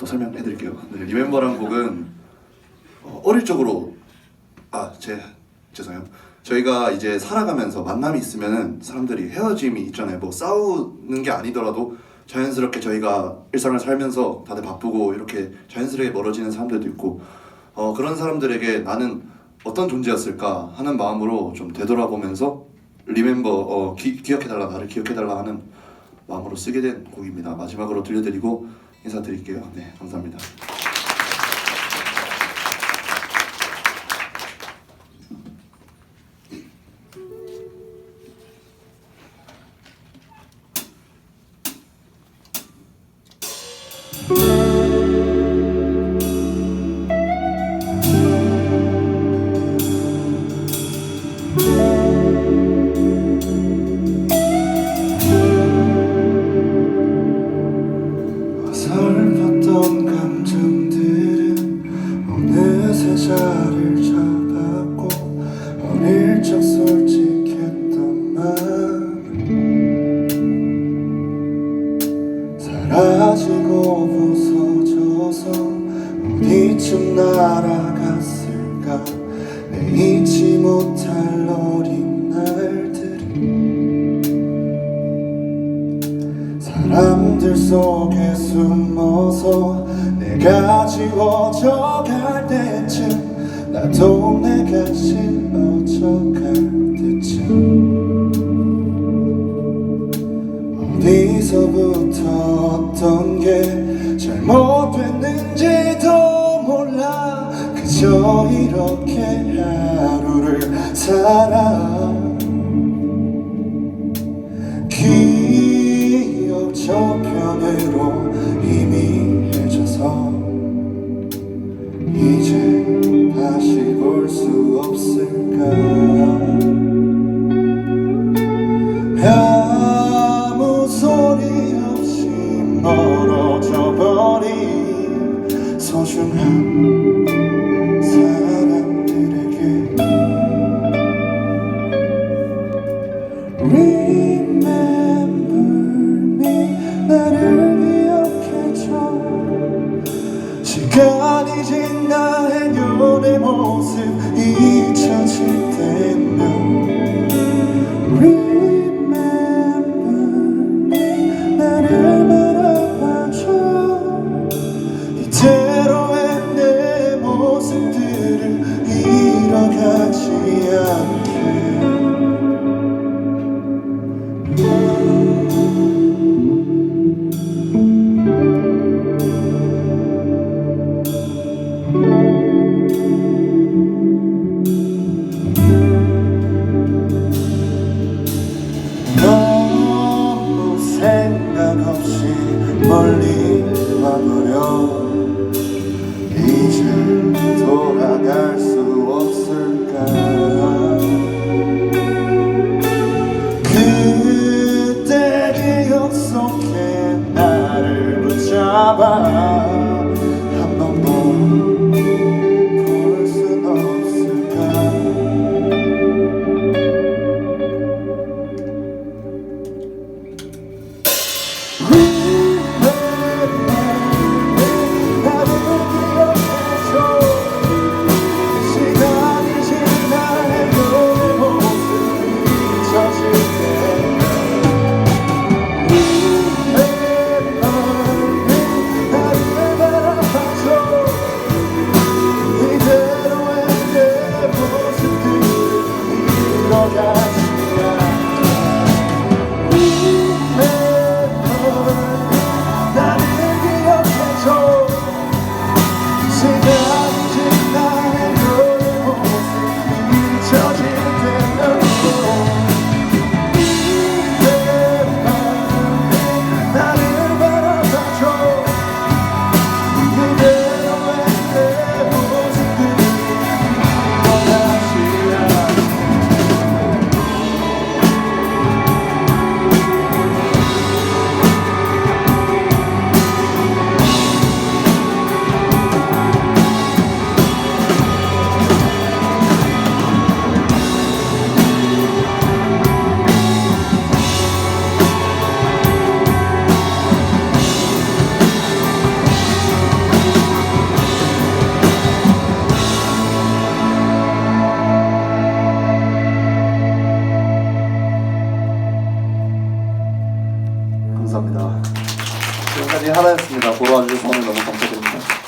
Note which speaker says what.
Speaker 1: 또 설명해 드릴게요. 네, 리멤버라는 곡은 어, 어릴 적으로 아, 제 죄송해요. 저희가 이제 살아가면서 만남이 있으면은 사람들이 헤어짐이 있잖아요. 뭐 싸우는 게 아니더라도 자연스럽게 저희가 일상을 살면서 다들 바쁘고 이렇게 자연스럽게 멀어지는 사람들도 있고 어, 그런 사람들에게 나는 어떤 존재였을까 하는 마음으로 좀 되돌아보면서 리멤버 어, 기, 기억해달라 나를 기억해달라 하는 마음으로 쓰게 된 곡입니다. 마지막으로 들려드리고 인사드릴게요. 네, 감사합니다. 어설펐던 감정들은 어느새 자리를 잡았고 어릴 적 솔직했던 마음 사라지고 부서져서 어디쯤 날아갔을까? 내 잊지 못할 어 사람들 속에 숨어서 내가 지워져 갈 때쯤 나도 내가 실어져 갈 때쯤 어디서부터 어떤 게 잘못됐는지도 몰라. 그저 이렇게 하루를 살아 다시 볼 수 없을까 시간이 지나 행여의 모습 잊혀질 때면 너무 생각 없이 멀리 와버려. 이제 돌아갈 수 지금까지 하나였습니다. 보러 와주셔서 너무 감사드립니다.